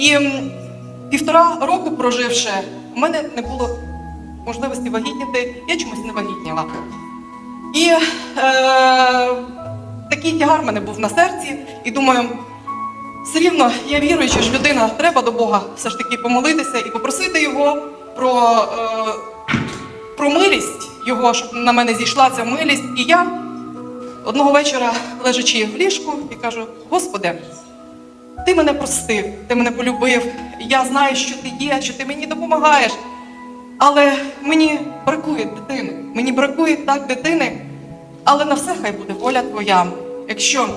І півтора року проживши, у мене не було можливості вагітніти, я чомусь не вагітніла. І е, такий тягар мене був на серці, і думаю, все рівно я віруюча ж людина, треба до Бога все ж таки помолитися і попросити його про, е, про милість його, щоб на мене зійшла ця милість. І я одного вечора, лежачи в ліжку, і кажу: Господи, ти мене простив, ти мене полюбив. Я знаю, що ти є, що ти мені допомагаєш. Але мені бракує дитини. Мені бракує так дитини. Але на все хай буде воля твоя. Якщо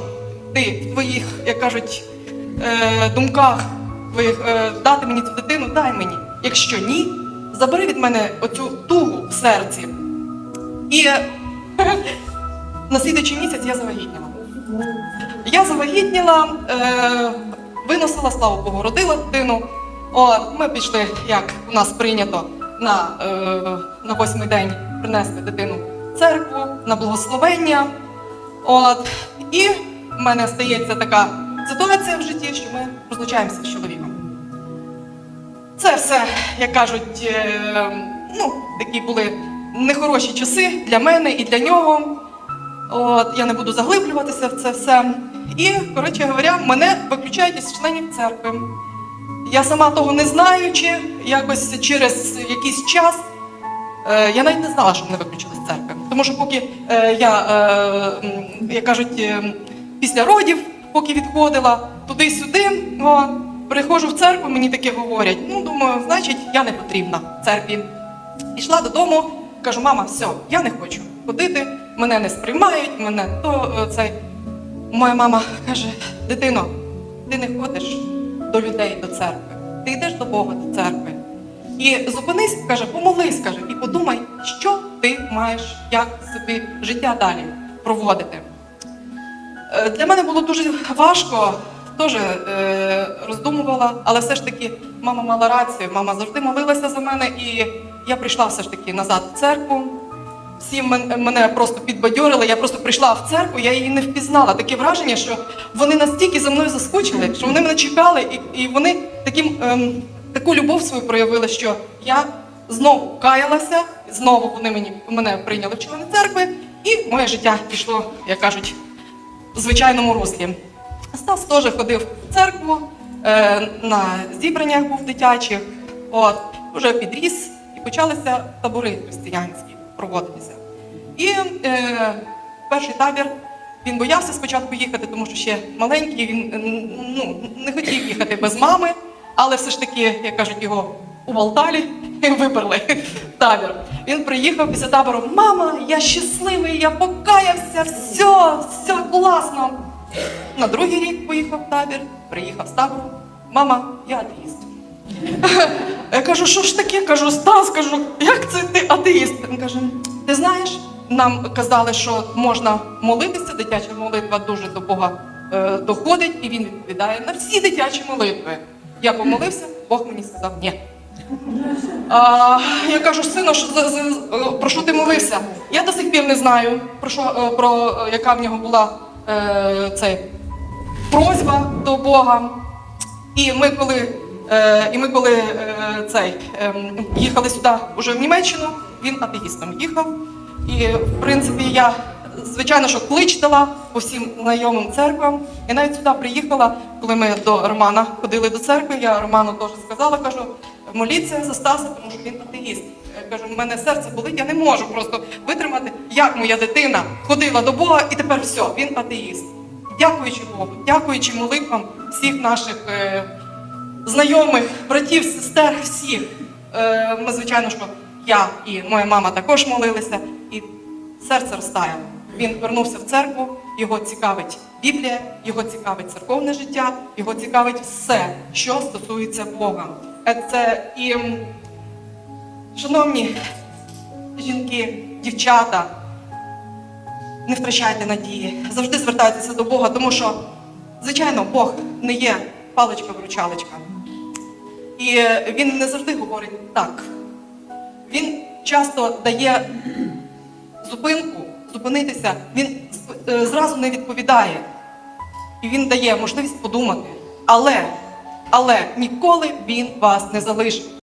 ти в твоїх, як кажуть, е, думках твоїх е, дати мені цю дитину, дай мені. Якщо ні, забери від мене оцю тугу в серці. І на слідуючий місяць я завагітніла. Я завагітніла, е, виносила, слава Богу, родила дитину. Ми пішли, як у нас прийнято, на, е, на восьмий день принести дитину в церкву, на благословення. От, і в мене стається така ситуація в житті, що ми розлучаємося з чоловіком. Це все, як кажуть, е, ну, такі були нехороші часи для мене і для нього. От, я не буду заглиблюватися в це все. І, коротше говоря, мене виключають із членів церкви. Я сама того не знаючи, якось через якийсь час. Е, я навіть не знала, що мене виключили з церкви. Тому що поки е, я, е, як кажуть, після родів, поки відходила туди-сюди, приходжу в церкву, мені таке говорять. Ну, думаю, значить, я не потрібна церкві. Пішла додому, кажу, мама, все, я не хочу ходити, мене не сприймають, мене то цей. Моя мама каже: дитино, ти не ходиш до людей до церкви, ти йдеш до Бога до церкви. І зупинись, каже, помолись, каже, і подумай, що ти маєш, як собі життя далі проводити. Е, Для мене було дуже важко, теж е, роздумувала, але все ж таки мама мала рацію, мама завжди молилася за мене, і я прийшла все ж таки назад в церкву. Всі мене просто підбадьорили. Я просто прийшла в церкву, я її не впізнала. Таке враження, що вони настільки за мною заскучили, що вони мене чекали, і, і вони таким, ем, таку любов свою проявили, що я знову каялася, знову вони мені мене прийняли в члени церкви, і моє життя пішло, як кажуть, в звичайному руслі. Стас теж ходив в церкву, е, на зібраннях був дитячих, от, вже підріс, і почалися табори християнські проводитися. І е, перший табір він боявся спочатку їхати, тому що ще маленький, він ну, не хотів їхати без мами, але все ж таки, як кажуть, його уболтали і виперли табір. Він приїхав після табору: Мама, я щасливий, я покаявся, все, все класно. На другий рік поїхав в табір, приїхав з табору. Мама, я атеїст. Я кажу, що ж таке? Кажу, Стас, кажу, як це ти атеїст? Він каже, ти знаєш, нам казали, що можна молитися, дитяча молитва дуже до Бога е, доходить, і він відповідає на всі дитячі молитви. Я помолився, Бог мені сказав ні. А, я кажу, сину, що за, за, про що ти молився? Я до сих пір не знаю, про що е, про е, яка в нього була е, цей, просьба до Бога. І ми коли, і ми коли е, цей, е, їхали сюди вже в Німеччину, він атеїстом їхав. І в принципі я, звичайно, що кличтала по всім знайомим церквам. І навіть сюди приїхала, коли ми до Романа ходили до церкви, я Роману теж сказала, кажу, моліться за Стаса, тому що він атеїст. Кажу, в мене серце болить, я не можу просто витримати, як моя дитина ходила до Бога, і тепер все, він атеїст. Дякуючи Богу, дякуючи молитвам всіх наших е, знайомих, братів, сестер, всіх. Е, ми, звичайно, що я і моя мама також молилися, і серце розтаяло. Він вернувся в церкву, його цікавить Біблія, його цікавить церковне життя, його цікавить все, що стосується Бога. Е, Це і, шановні жінки, дівчата, не втрачайте надії, завжди звертайтеся до Бога, тому що, звичайно, Бог не є паличка-виручалочка. І е, він не завжди говорить так. Він часто дає зупинку, зупинитися, він е, зразу не відповідає. І він дає можливість подумати. Але але ніколи він вас не залишить.